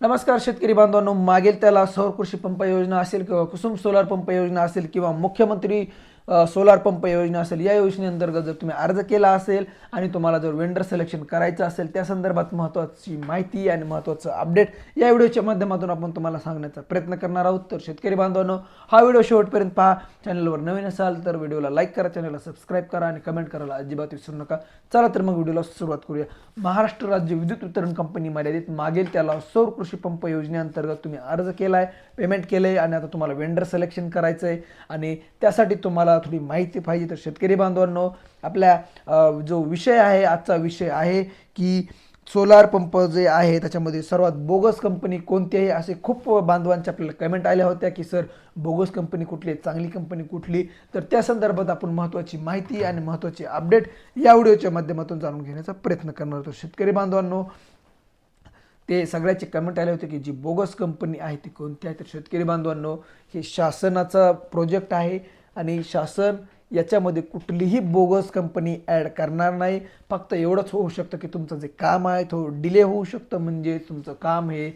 नमस्कार शेतकरी बांधवांनो. मागेल त्याला सौर कृषी पंप योजना असेल किंवा कुसुम सोलार पंप योजना असेल किंवा मुख्यमंत्री सोलार पंप योजना असेल या योजनेअंतर्गत जर तुम्ही अर्ज केला असेल आणि तुम्हाला जर वेंडर सिलेक्शन करायचं असेल त्या संदर्भात महत्त्वाची माहिती आणि महत्त्वाचं अपडेट या व्हिडिओच्या माध्यमातून आपण तुम्हाला सांगण्याचा प्रयत्न करणार आहोत. तर शेतकरी बांधवांनो हा व्हिडिओ शेवटपर्यंत पहा. चॅनलवर नवीन असाल तर व्हिडिओला लाईक करा चॅनलला सबस्क्राईब करा आणि कमेंट करायला अजिबात विसरू नका. चला तर मग व्हिडिओला सुरुवात करूया. महाराष्ट्र राज्य विद्युत वितरण कंपनी मर्यादित मागेल त्याला सौर कृषी पंप योजनेअंतर्गत तुम्ही अर्ज केला आहे पेमेंट केलं आहे आणि आता तुम्हाला वेंडर सिलेक्शन करायचं आहे आणि त्यासाठी तुम्हाला थोडी माहिती पाहिजे तर शेतकरी बांधवांनो आपल्या जो विषय आहे आजचा विषय आहे की सोलार पंप जे आहे त्याच्यामध्ये सर्वात बोगस कंपनी कोणती आहे असे खूप बांधवांच्या आपल्याला कमेंट आल्या होत्या की सर बोगस कंपनी कुठली आहे चांगली कंपनी कुठली? तर त्या संदर्भात आपण महत्त्वाची माहिती आणि महत्त्वाची अपडेट या व्हिडिओच्या माध्यमातून जाणून घेण्याचा प्रयत्न करणार होतो शेतकरी बांधवांनो ते सगळ्याचे कमेंट आले होते की जी बोगस कंपनी आहे ती कोणती आहे? तर शेतकरी बांधवांनो हे शासनाचा प्रोजेक्ट आहे. आणि शासन याच्यामध्ये कुठलीही बोगस कंपनी ॲड करणार नाही. फक्त एवढंच होऊ शकतं की तुमचं जे काम आहे तो डिले होऊ शकतं. म्हणजे तुमचं काम हे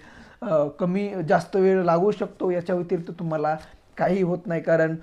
कमी जास्त वेळ लागू शकतो. याच्या व्यतिरिक्त तुम्हाला काही होत नाही. कारण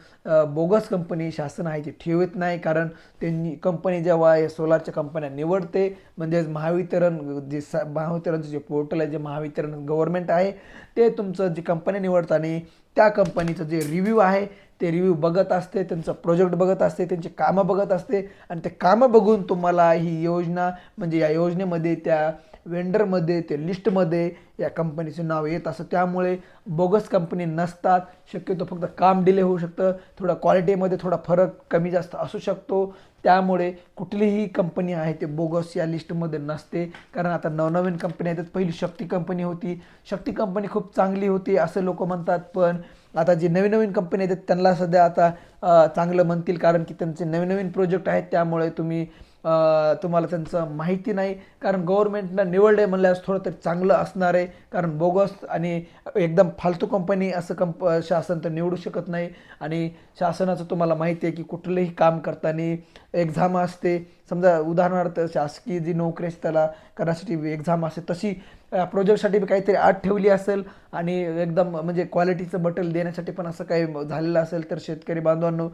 बोगस कंपनी शासन आहे ती ठेवत नाही. कारण त्यांनी कंपनी जेव्हा या सोलारच्या कंपन्या निवडते म्हणजेच महावितरण जे स महावितरणचं जे पोर्टल आहे जे महावितरण गव्हर्नमेंट आहे ते तुमचं जी कंपनी निवडताना आणि त्या कंपनीचं जे रिव्ह्यू आहे ते रिव्ह्यू बघत असते त्यांचं प्रोजेक्ट बघत असते त्यांची कामं बघत असते. आणि ते कामं बघून तुम्हाला ही योजना म्हणजे या योजनेमध्ये त्या वेंडरमध्ये ते लिस्टमध्ये या कंपनीचं नाव येत असतं. त्यामुळे बोगस कंपनी नसतात. शक्यतो फक्त काम डिले होऊ शकतं. थोडा क्वालिटीमध्ये थोडा फरक कमी जास्त असू शकतो. त्यामुळे कुठलीही कंपनी आहे ते बोगस या लिस्टमध्ये नसते. कारण आता नवनवीन कंपनी आहेत. पहिली शक्ती कंपनी होती. शक्ती कंपनी खूप चांगली होती असं लोक म्हणतात. पण आता जी नवीन नवीन कंपनी आहेत त्यांना सध्या आता चांगलं म्हणतील कारण की त्यांचे नवीन नवीन प्रोजेक्ट आहेत त्यामुळे तुम्ही तुम्हाला त्यांचं माहिती नाही. कारण गव्हर्नमेंटनं निवडले म्हणल्यास थोडं तरी चांगलं असणार आहे. कारण बोगस आणि एकदम फालतू कंपनी असं कंप शासन तर निवडू शकत नाही. आणि शासनाचं तुम्हाला माहिती आहे की कुठलंही काम करताना एक्झाम असते. समजा उदाहरणार्थ शासकीय जी नोकरी असते त्याला करण्यासाठी एक्झाम असेल तशी प्रोजेक्टसाठी काहीतरी आत ठेवली असेल आणि एकदम म्हणजे क्वालिटीचं बटल देण्यासाठी पण असं काही झालेलं असेल तर शेतकरी बांधवांनो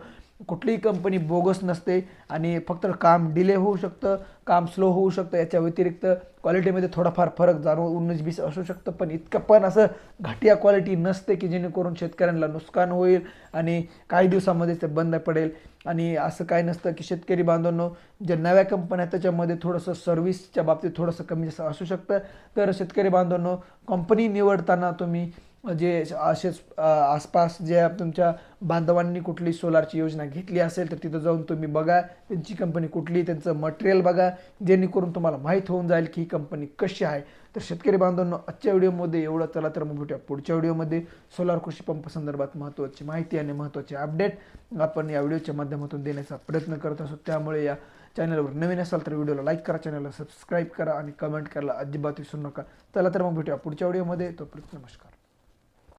कुठलीही कंपनी बोगस नसते आणि फक्त काम डिले होऊ शकतं काम स्लो होऊ शकतं याच्या व्यतिरिक्त क्वालिटीमध्ये थोडाफार फरक जाणव उन्नीस बीस असू शकतं पण इतकं पण असं घटिया क्वालिटी नसते की जेणेकरून शेतकऱ्यांना नुकसान होईल आणि काही दिवसामध्ये ते बंद पडेल. आणि असं काय नसतं की शेतकरी बांधवांनो ज्या नव्या कंपन्या त्याच्यामध्ये थोडंसं सर्व्हिसच्या बाबतीत थोडंसं कमी जास्त असू शकतं. तर शेतकरी बांधवांनो कंपनी निवडताना तुम्ही जे असेच आसपास जे तुमच्या बांधवांनी कुठली सोलारची योजना घेतली असेल तर तिथं जाऊन तुम्ही बघा. त्यांची कंपनी कुठली त्यांचं मटेरियल बघा. जेणेकरून तुम्हाला माहीत होऊन जाईल की ही कंपनी कशी आहे. तर शेतकरी बांधवांनो आजच्या व्हिडिओमध्ये एवढं. चला तर मग भेटूया पुढच्या व्हिडिओमध्ये. सोलार कृषी पंप संदर्भात महत्त्वाची माहिती आणि महत्त्वाचे अपडेट आपण या व्हिडिओच्या माध्यमातून देण्याचा प्रयत्न करत असतो त्यामुळे या चॅनलवर नवीन असाल तर व्हिडिओला लाईक करा चॅनलला सबस्क्राईब करा आणि कमेंट करायला अजिबात विसरू नका. चला तर मग भेटूया पुढच्या व्हिडिओमध्ये. तो नमस्कार.